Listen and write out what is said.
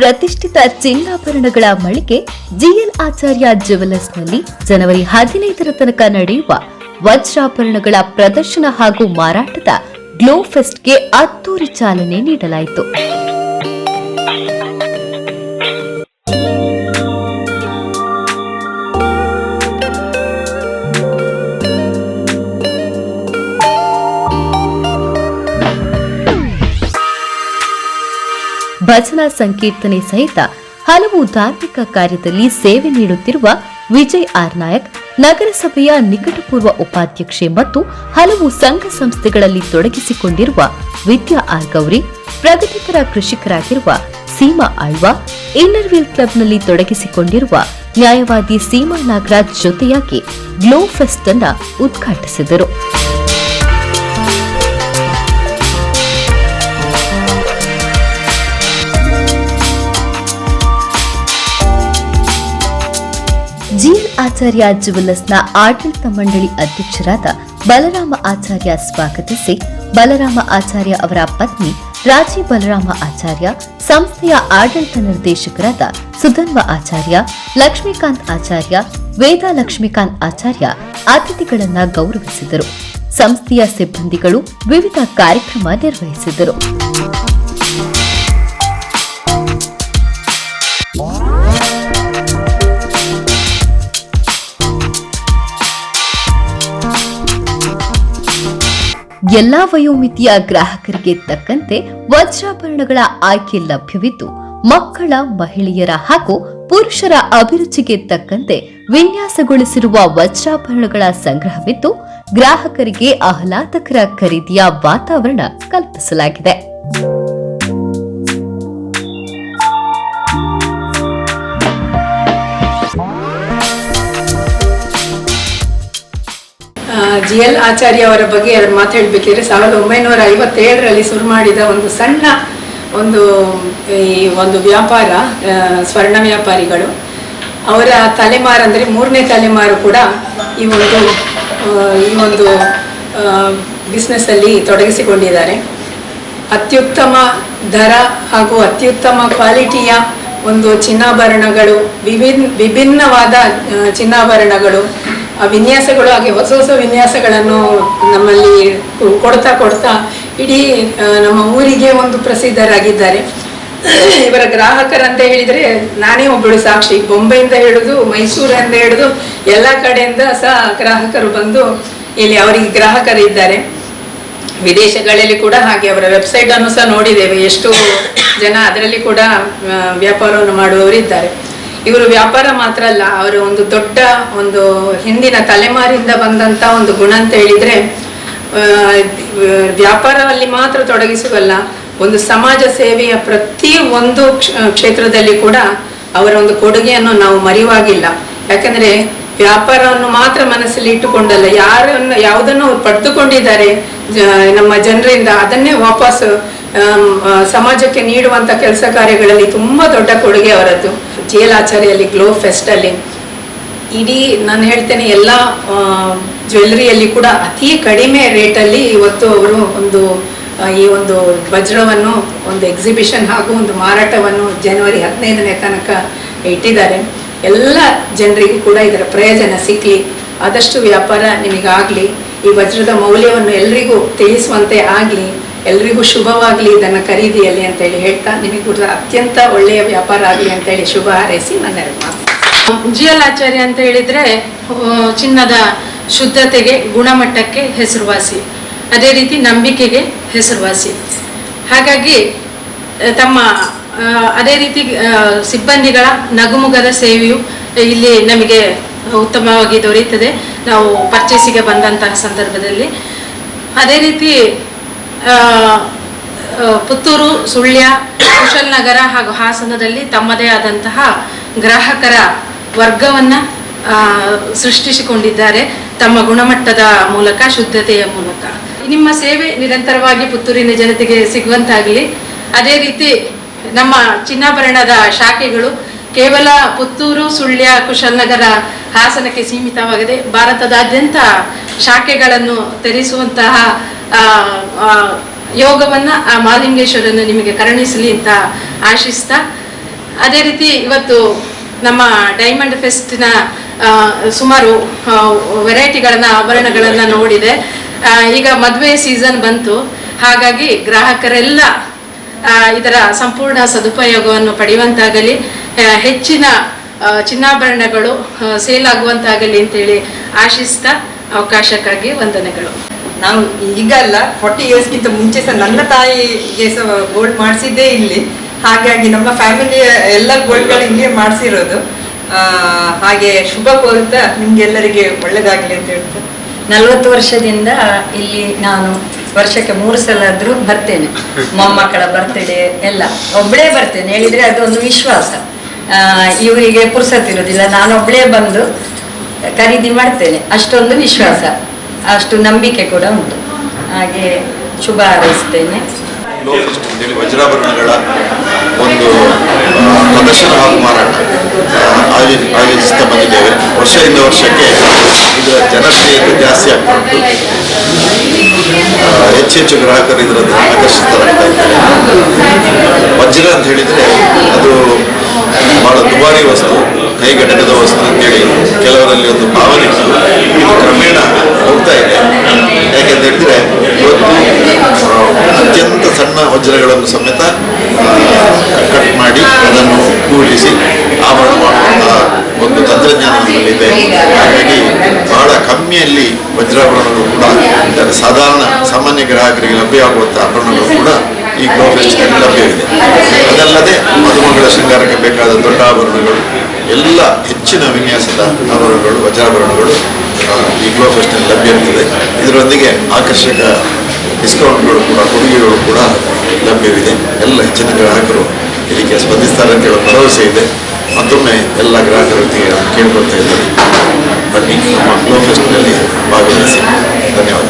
ಪ್ರತಿಷ್ಠಿತ ಚಿನ್ನಾಭರಣಗಳ ಮಳಿಗೆ ಜಿಎಲ್ ಆಚಾರ್ಯ ಜ್ಯುವೆಲರ್ಸ್ನಲ್ಲಿ ಜನವರಿ ಹದಿನೈದರ ತನಕ ನಡೆಯುವ ವಜ್ರಾಭರಣಗಳ ಪ್ರದರ್ಶನ ಹಾಗೂ ಮಾರಾಟದ ಗ್ಲೋ ಫೆಸ್ಟ್ಗೆ ಅದ್ದೂರಿ ಚಾಲನೆ ನೀಡಲಾಯಿತು. ಭಜನಾ ಸಂಕೀರ್ತನೆ ಸಹಿತ ಹಲವು ಧಾರ್ಮಿಕ ಕಾರ್ಯದಲ್ಲಿ ಸೇವೆ ನೀಡುತ್ತಿರುವ ವಿಜಯ್ ಆರ್ ನಾಯಕ್ ನಗರಸಭೆಯ ನಿಕಟಪೂರ್ವ ಉಪಾಧ್ಯಕ್ಷೆ ಮತ್ತು ಹಲವು ಸಂಘ ಸಂಸ್ಥೆಗಳಲ್ಲಿ ತೊಡಗಿಸಿಕೊಂಡಿರುವ ವಿದ್ಯಾ ಆರ್ ಗೌರಿ, ಪ್ರಗತಿಪರ ಕೃಷಿಕರಾಗಿರುವ ಸೀಮಾ ಆಳ್ವಾ, ಇನ್ನರ್ ವೀಲ್ ಕ್ಲಬ್ನಲ್ಲಿ ತೊಡಗಿಸಿಕೊಂಡಿರುವ ನ್ಯಾಯವಾದಿ ಸೀಮಾ ನಾಗರಾಜ್ ಜೊತೆಯಾಗಿ ಗ್ಲೋ ಫೆಸ್ಟ್ ಅನ್ನ ಉದ್ಘಾಟಿಸಿದರು. ಆಚಾರ್ಯ ಜುವೆಲ್ಲರ್ಸ್ನ ಆಡಳಿತ ಮಂಡಳಿ ಅಧ್ಯಕ್ಷರಾದ ಬಲರಾಮ ಆಚಾರ್ಯ ಸ್ವಾಗತಿಸಿ, ಬಲರಾಮ ಆಚಾರ್ಯ ಅವರ ಪತ್ನಿ ರಾಜಿ ಬಲರಾಮ ಆಚಾರ್ಯ, ಸಂಸ್ಥೆಯ ಆಡಳಿತ ನಿರ್ದೇಶಕರಾದ ಸುಧನ್ವ ಆಚಾರ್ಯ, ಲಕ್ಷ್ಮೀಕಾಂತ್ ಆಚಾರ್ಯ, ವೇದ ಲಕ್ಷ್ಮೀಕಾಂತ್ ಆಚಾರ್ಯ ಅತಿಥಿಗಳನ್ನ ಗೌರವಿಸಿದರು. ಸಂಸ್ಥೆಯ ಸಿಬ್ಬಂದಿಗಳು ವಿವಿಧ ಕಾರ್ಯಕ್ರಮ ನಿರ್ವಹಿಸಿದರು. ಎಲ್ಲಾ ವಯೋಮಿತಿಯ ಗ್ರಾಹಕರಿಗೆ ತಕ್ಕಂತೆ ವಜ್ರಾಭರಣಗಳ ಆಯ್ಕೆ ಲಭ್ಯವಿದ್ದು, ಮಕ್ಕಳ, ಮಹಿಳೆಯರ ಹಾಗೂ ಪುರುಷರ ಅಭಿರುಚಿಗೆ ತಕ್ಕಂತೆ ವಿನ್ಯಾಸಗೊಳಿಸಿರುವ ವಜ್ರಾಭರಣಗಳ ಸಂಗ್ರಹವಿದ್ದು, ಗ್ರಾಹಕರಿಗೆ ಆಹ್ಲಾದಕರ ಖರೀದಿಯ ವಾತಾವರಣ ಕಲ್ಪಿಸಲಾಗಿದೆ. ಜಿ ಎಲ್ ಆಚಾರ್ಯ ಅವರ ಬಗ್ಗೆ ಅವ್ರು ಮಾತಾಡಬೇಕಿದ್ರೆ ಸಾವಿರದ ಒಂಬೈನೂರ ಐವತ್ತೇಳರಲ್ಲಿ ಶುರು ಮಾಡಿದ ಒಂದು ಸಣ್ಣ ಒಂದು, ಈ ಒಂದು ವ್ಯಾಪಾರ ಸ್ವರ್ಣ ವ್ಯಾಪಾರಿಗಳು. ಅವರ ತಲೆಮಾರು ಅಂದರೆ ಮೂರನೇ ತಲೆಮಾರು ಕೂಡ ಈ ಒಂದು ಈ ಒಂದು ಬಿಸ್ನೆಸ್ಸಲ್ಲಿ ತೊಡಗಿಸಿಕೊಂಡಿದ್ದಾರೆ. ಅತ್ಯುತ್ತಮ ದರ ಹಾಗೂ ಅತ್ಯುತ್ತಮ ಕ್ವಾಲಿಟಿಯ ಒಂದು ಚಿನ್ನಾಭರಣಗಳು, ವಿಭಿನ್, ವಿಭಿನ್ನವಾದ ಚಿನ್ನಾಭರಣಗಳು ವಿನ್ಯಾಸಗಳು ಹಾಗೆ ಹೊಸ ಹೊಸ ವಿನ್ಯಾಸಗಳನ್ನು ನಮ್ಮಲ್ಲಿ ಕೊಡ್ತಾ ಕೊಡ್ತಾ ಇಡೀ ನಮ್ಮ ಊರಿಗೆ ಒಂದು ಪ್ರಸಿದ್ಧರಾಗಿದ್ದಾರೆ. ಇವರ ಗ್ರಾಹಕರಂತ ಹೇಳಿದರೆ ನಾನೇ ಒಬ್ಬಳು ಸಾಕ್ಷಿ. ಬೊಂಬೆಯಿಂದ ಹಿಡಿದು ಮೈಸೂರಿಂದ ಹಿಡಿದು ಎಲ್ಲ ಕಡೆಯಿಂದ ಸಹ ಗ್ರಾಹಕರು ಬಂದು ಇಲ್ಲಿ ಅವರಿಗೆ ಗ್ರಾಹಕರು ಇದ್ದಾರೆ ವಿದೇಶಗಳಲ್ಲಿ ಕೂಡ ಹಾಗೆ ಅವರ ವೆಬ್ಸೈಟ್ ಅನ್ನು ಸಹ ನೋಡಿದ್ದೇವೆ. ಎಷ್ಟು ಜನ ಅದರಲ್ಲಿ ಕೂಡ ಆ, ವ್ಯಾಪಾರವನ್ನು ಮಾಡುವವರು ಇದ್ದಾರೆ ಇವರು ವ್ಯಾಪಾರ ಮಾತ್ರ ಅಲ್ಲ, ಅವರ ಒಂದು ದೊಡ್ಡ ಒಂದು ಹಿಂದಿನ ತಲೆಮಾರಿಂದ ಬಂದಂತ ಒಂದು ಗುಣ ಅಂತ ಹೇಳಿದ್ರೆ ವ್ಯಾಪಾರದಲ್ಲಿ ಮಾತ್ರ ತೊಡಗಿಸುವಲ್ಲ, ಒಂದು ಸಮಾಜ ಸೇವೆಯ ಪ್ರತಿ ಒಂದು ಕ್ಷೇತ್ರದಲ್ಲಿ ಕೂಡ ಅವರ ಒಂದು ಕೊಡುಗೆಯನ್ನು ನಾವು ಮರೆಯುವಾಗಿಲ್ಲ ಯಾಕಂದ್ರೆ ವ್ಯಾಪಾರವನ್ನು ಮಾತ್ರ ಮನಸ್ಸಲ್ಲಿ ಇಟ್ಟುಕೊಂಡಲ್ಲ, ಯಾರನ್ನು, ಯಾವುದನ್ನು ಪಡೆದುಕೊಂಡಿದ್ದಾರೆ ನಮ್ಮ ಜನರಿಂದ ಅದನ್ನೇ ವಾಪಸ್ ಸಮಾಜಕ್ಕೆ ನೀಡುವಂತ ಕೆಲಸ ಕಾರ್ಯಗಳಲ್ಲಿ ತುಂಬಾ ದೊಡ್ಡ ಕೊಡುಗೆ ಅವರದ್ದು. ಜೇಲಾಚಾರ್ಯಲ್ಲಿ ಗ್ಲೋ ಫೆಸ್ಟ್ ಅಲ್ಲಿ ಇಡೀ ನಾನು ಹೇಳ್ತೇನೆ ಎಲ್ಲ ಜ್ಯುವೆಲ್ಲರಿಯಲ್ಲಿ ಕೂಡ ಅತಿ ಕಡಿಮೆ ರೇಟಲ್ಲಿ ಇವತ್ತು ಅವರು ಒಂದು ಈ ಒಂದು ವಜ್ರವನ್ನು, ಒಂದು ಎಕ್ಸಿಬಿಷನ್ ಹಾಗೂ ಒಂದು ಮಾರಾಟವನ್ನು ಜನವರಿ ಹದಿನೈದನೇ ತನಕ ಇಟ್ಟಿದ್ದಾರೆ. ಎಲ್ಲ ಜನರಿಗೂ ಕೂಡ ಇದರ ಪ್ರಯೋಜನ ಸಿಕ್ಕಲಿ ಆದಷ್ಟು ವ್ಯಾಪಾರ ನಿಮಗಾಗಲಿ. ಈ ವಜ್ರದ ಮೌಲ್ಯವನ್ನು ಎಲ್ರಿಗೂ ತಿಳಿಸುವಂತೆ ಆಗಲಿ. ಎಲ್ರಿಗೂ ಶುಭವಾಗಲಿ, ಇದನ್ನು ಖರೀದಿಯಲ್ಲಿ ಅಂತೇಳಿ ಹೇಳ್ತಾ, ನಿಮಗೆ ಅತ್ಯಂತ ಒಳ್ಳೆಯ ವ್ಯಾಪಾರ ಆಗಲಿ ಅಂತೇಳಿ ಶುಭ ಹಾರೈಸಿ ನನ್ನ ಉಜ್ಜಲ್ ಆಚಾರ್ಯ ಅಂತ ಹೇಳಿದ್ರೆ ಚಿನ್ನದ ಶುದ್ಧತೆಗೆ, ಗುಣಮಟ್ಟಕ್ಕೆ ಹೆಸರುವಾಸಿ. ಅದೇ ರೀತಿ ನಂಬಿಕೆಗೆ ಹೆಸರುವಾಸಿ. ಹಾಗಾಗಿ ತಮ್ಮ ಅದೇ ರೀತಿ ಸಿಬ್ಬಂದಿಗಳ ನಗುಮುಗದ ಸೇವೆಯು ಇಲ್ಲಿ ನಮಗೆ ಉತ್ತಮವಾಗಿ ದೊರೆಯುತ್ತದೆ. ನಾವು ಪರ್ಚೇಸಿಗೆ ಬಂದಂತಹ ಸಂದರ್ಭದಲ್ಲಿ. ಅದೇ ರೀತಿ ಪುತ್ತೂರು, ಸುಳ್ಯ ಕುಶಲ್ನಗರ ಹಾಗೂ ಹಾಸನದಲ್ಲಿ ತಮ್ಮದೇ ಆದಂತಹ ಗ್ರಾಹಕರ ವರ್ಗವನ್ನ ಸೃಷ್ಟಿಸಿಕೊಂಡಿದ್ದಾರೆ ತಮ್ಮ ಗುಣಮಟ್ಟದ ಮೂಲಕ, ಶುದ್ಧತೆಯ ಮೂಲಕ. ನಿಮ್ಮ ಸೇವೆ ನಿರಂತರವಾಗಿ ಪುತ್ತೂರಿನ ಜನತೆಗೆ ಸಿಗುವಂತಾಗಲಿ. ಅದೇ ರೀತಿ ನಮ್ಮ ಚಿನ್ನಾಭರಣದ ಶಾಖೆಗಳು ಕೇವಲ ಪುತ್ತೂರು, ಸುಳ್ಯ ಕುಶಲ್ನಗರ ಹಾಸನಕ್ಕೆ ಸೀಮಿತವಾಗದೆ ಭಾರತದಾದ್ಯಂತ ಶಾಖೆಗಳನ್ನು ತೆರೆಸುವಂತಹ ಯೋಗವನ್ನ ಆ ಮಾಲಿಂಗೇಶ್ವರನ್ನು ನಿಮಗೆ ಕರುಣಿಸಲಿ ಅಂತ ಆಶಿಸ್ತಾ, ಅದೇ ರೀತಿ ಇವತ್ತು ನಮ್ಮ ಡೈಮಂಡ್ ಫೆಸ್ಟ್ನ ಸುಮಾರು ವೆರೈಟಿಗಳನ್ನ, ಆಭರಣಗಳನ್ನ ನೋಡಿದೆ. ಈಗ ಮದುವೆ ಸೀಸನ್ ಬಂತು. ಹಾಗಾಗಿ ಗ್ರಾಹಕರೆಲ್ಲ ಇದರ ಸಂಪೂರ್ಣ ಸದುಪಯೋಗವನ್ನು ಪಡೆಯುವಂತಾಗಲಿ ಹೆಚ್ಚಿನ ಚಿನ್ನಾಭರಣಗಳು ಸೇಲ್ ಆಗುವಂತಾಗಲಿ ಅಂತೇಳಿ ಆಶಿಸ್ತಾ ಅವಕಾಶಕ್ಕಾಗಿ ವಂದನೆಗಳು. ನಾವು ಈಗ ಅಲ್ಲ ಫಾರ್ಟಿ ಇಯರ್ಸ್ಗಿಂತ ಮುಂಚೆ ಸಹ ನನ್ನ ತಾಯಿಗೆ ಸಹ ಗೋಲ್ಡ್ ಮಾಡಿಸಿದ್ದೇ ಇಲ್ಲಿ. ಹಾಗಾಗಿ ನಮ್ಮ ಫ್ಯಾಮಿಲಿಯ ಎಲ್ಲ ಗೋಲ್ಡ್ಗಳು ಇಲ್ಲಿ ಮಾಡಿಸಿರೋದು. ಹಾಗೆ ಶುಭ ಕೋರುತ್ತಾ ನಿಮ್ಗೆಲ್ಲರಿಗೆ ಒಳ್ಳೇದಾಗ್ಲಿ ಅಂತ ಹೇಳ್ತಾ. ನಲವತ್ತು ವರ್ಷದಿಂದ ಇಲ್ಲಿ ನಾನು ವರ್ಷಕ್ಕೆ ಮೂರು ಸಲ ಆದರೂ ಬರ್ತೇನೆ. ಮೊಮ್ಮಕ್ಕಳ ಬರ್ತ್ಡೇ ಎಲ್ಲ. ಒಬ್ಬಳೇ ಬರ್ತೇನೆ, ಹೇಳಿದ್ರೆ ಅದೊಂದು ವಿಶ್ವಾಸ. ಇವರಿಗೆ ಪುರ್ಸತ್ತಿರೋದಿಲ್ಲ ನಾನು ಒಬ್ಬಳೇ ಬಂದು ಖರೀದಿ ಮಾಡ್ತೇನೆ. ಅಷ್ಟೊಂದು ವಿಶ್ವಾಸ. ಅಷ್ಟು ನಂಬಿಕೆ ಕೂಡ ಉಂಟು. ಹಾಗೆ ಶುಭ ಹಾರೈಸ್ತೇನೆ. ವಜ್ರಾಭರಣಗಳ ಒಂದು ಪ್ರದರ್ಶನ ಹಾಗೂ ಮಾರಾಟ ಆಯೋಜಿಸ್ತಾ ಬಂದಿದ್ದೇವೆ. ವರ್ಷದಿಂದ ವರ್ಷಕ್ಕೆ ಇದರ ಜನಪ್ರಿಯತೆ ಜಾಸ್ತಿ ಆಗ್ತಾ ಉಂಟು ಹೆಚ್ಚು ಹೆಚ್ಚು ಗ್ರಾಹಕರು ಇದರಲ್ಲಿ ಆಕರ್ಷಿತರಾಗ್ತಾ ಇದ್ದಾರೆ. ವಜ್ರ ಅಂತ ಹೇಳಿದರೆ ಅದು ಬಹಳ ದುಬಾರಿ ವಸ್ತು, ಕೈಗೆಟಕದ ವಸ್ತು ಅಂತೇಳಿ ಕೆಲವರಲ್ಲಿ ಒಂದು ಭಾವನೆ ಇತ್ತು ಇದು ಕ್ರಮೇಣ ಹೋಗ್ತಾ ಇದೆ ಯಾಕೆಂತ ಹೇಳಿದ್ರೆ ಇವತ್ತು ಆ, ಅತ್ಯಂತ ಸಣ್ಣ ವಜ್ರಗಳನ್ನು ಸಮೇತ ಕಟ್ ಮಾಡಿ ಅದನ್ನು ಕೂಡಿಸಿ ಆಭರಣ ಮಾಡುವಂತಹ ಒಂದು ತಂತ್ರಜ್ಞಾನ ನಮ್ಮಲ್ಲಿದೆ ಹಾಗಾಗಿ ಬಹಳ ಕಮ್ಮಿಯಲ್ಲಿ ವಜ್ರಾಭರಣಗಳು ಕೂಡ ಸಾಧಾರಣ ಸಾಮಾನ್ಯ ಗ್ರಾಹಕರಿಗೆ ಲಭ್ಯವಾಗುವಂತಹ ಆಭರಣ ಈ ಗ್ಲೋ ಫೆಸ್ಟ್ನಲ್ಲಿ ಲಭ್ಯವಿದೆ ಅದಲ್ಲದೆ ಮದುಮಗಳ ಶೃಂಗಾರಕ್ಕೆ ಬೇಕಾದ ದೊಡ್ಡ ಆಭರಣಗಳು, ಎಲ್ಲ ಹೆಚ್ಚಿನ ವಿನ್ಯಾಸದ ಆಭರಣಗಳು, ವಜ್ರಾಭರಣಗಳು ಈ ಗ್ಲೋ ಫೆಸ್ಟ್ನಲ್ಲಿ ಲಭ್ಯ ಇದರೊಂದಿಗೆ ಆಕರ್ಷಕ ಡಿಸ್ಕೌಂಟ್ಗಳು ಕೂಡ, ಕೊಡುಗೆಗಳು ಕೂಡ ಲಭ್ಯವಿದೆ. ಎಲ್ಲ ಹೆಚ್ಚಿನ ಗ್ರಾಹಕರು ಇದಕ್ಕೆ ಸ್ಪಂದಿಸ್ತಾರೆ ಅಂತ ಹೇಳೋ ಭರವಸೆ ಇದೆ. ಮತ್ತೊಮ್ಮೆ ಎಲ್ಲ ಗ್ರಾಹಕರೊಂದಿಗೆ ನಾನು ಕೇಳ್ಕೊಳ್ತಾ ಇದ್ದೇನೆ. ಬನ್ನಿ, ನಮ್ಮ ಗ್ಲೋ ಫೆಸ್ಟ್ನಲ್ಲಿ ಭಾಗವಹಿಸಿ. ಧನ್ಯವಾದ